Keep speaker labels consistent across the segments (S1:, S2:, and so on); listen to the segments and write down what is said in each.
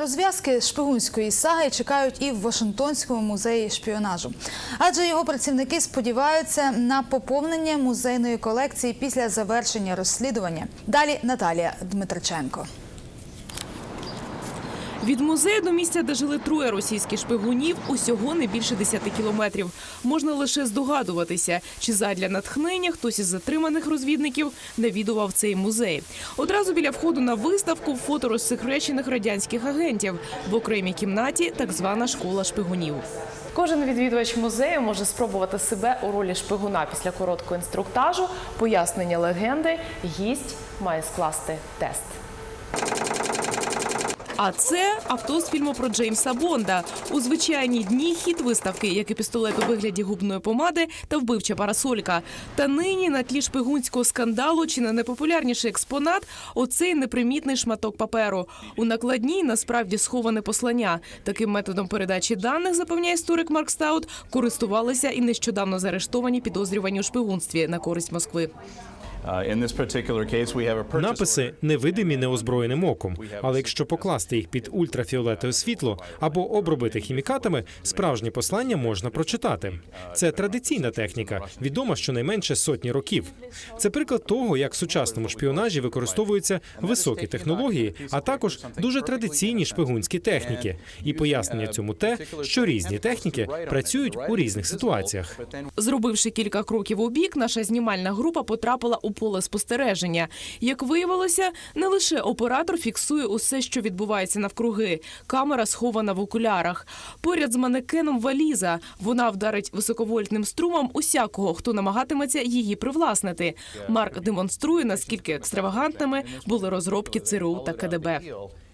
S1: Розв'язки шпигунської саги чекають і в Вашингтонському музеї шпіонажу, адже його працівники сподіваються на поповнення музейної колекції після завершення розслідування. Далі Наталія Дмитриченко.
S2: Від музею до місця, де жили троє російських шпигунів, усього не більше 10 кілометрів. Можна лише здогадуватися, чи задля натхнення хтось із затриманих розвідників навідував цей музей. Одразу біля входу на виставку фото розсекречених радянських агентів в окремій кімнаті, так звана школа шпигунів. Кожен відвідувач музею може спробувати себе у ролі шпигуна після короткого інструктажу, пояснення легенди. Гість має скласти тест. А це авто з фільму про Джеймса Бонда. У звичайні дні хід виставки, як і пістолет у вигляді губної помади та вбивча парасолька. Та нині на тлі шпигунського скандалу чи не найпопулярніший експонат оцей непримітний шматок паперу. У накладній насправді сховане послання. Таким методом передачі даних, запевняє історик Марк Стаут, користувалися і нещодавно заарештовані підозрювані у шпигунстві на користь Москви.
S3: Uh,
S4: Написи невидимі неозброєним оком, але якщо покласти їх під ультрафіолетове світло або обробити хімікатами, справжнє послання можна прочитати. Це традиційна техніка, відома щонайменше сотні років. Це приклад того, як в сучасному шпіонажі використовуються високі технології, а також дуже традиційні шпигунські техніки. І пояснення цьому те, що різні техніки працюють у різних ситуаціях.
S2: Зробивши кілька кроків у бік, наша знімальна група потрапила у поле спостереження. Як виявилося, не лише оператор фіксує усе, що відбувається навкруги. Камера схована в окулярах. Поряд з манекеном валіза. Вона вдарить високовольтним струмом усякого, хто намагатиметься її привласнити. Марк демонструє, наскільки екстравагантними були розробки ЦРУ та КДБ.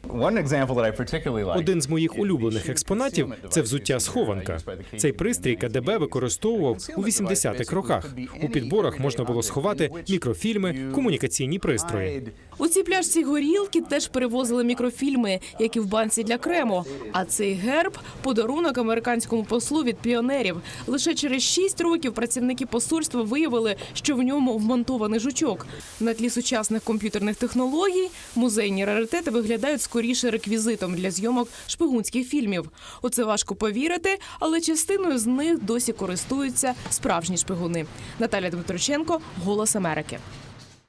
S3: One example that I particularly like
S4: Один з моїх улюблених експонатів це взуття схованка. Цей пристрій КДБ використовував у 80-х роках. У підборах можна було сховати мікрофільми, комунікаційні пристрої.
S2: У цій пляшці горілки теж перевозили мікрофільми, як і в банці для крему. А цей герб подарунок американському послу від піонерів. Лише через шість років працівники посольства виявили, що в ньому вмонтований жучок. На тлі сучасних комп'ютерних технологій музейні раритети виглядають скоріше реквізитом для зйомок шпигунських фільмів. У це важко повірити, але частиною з них досі користуються справжні шпигуни. Наталя Дмитроченко, Голос Америки.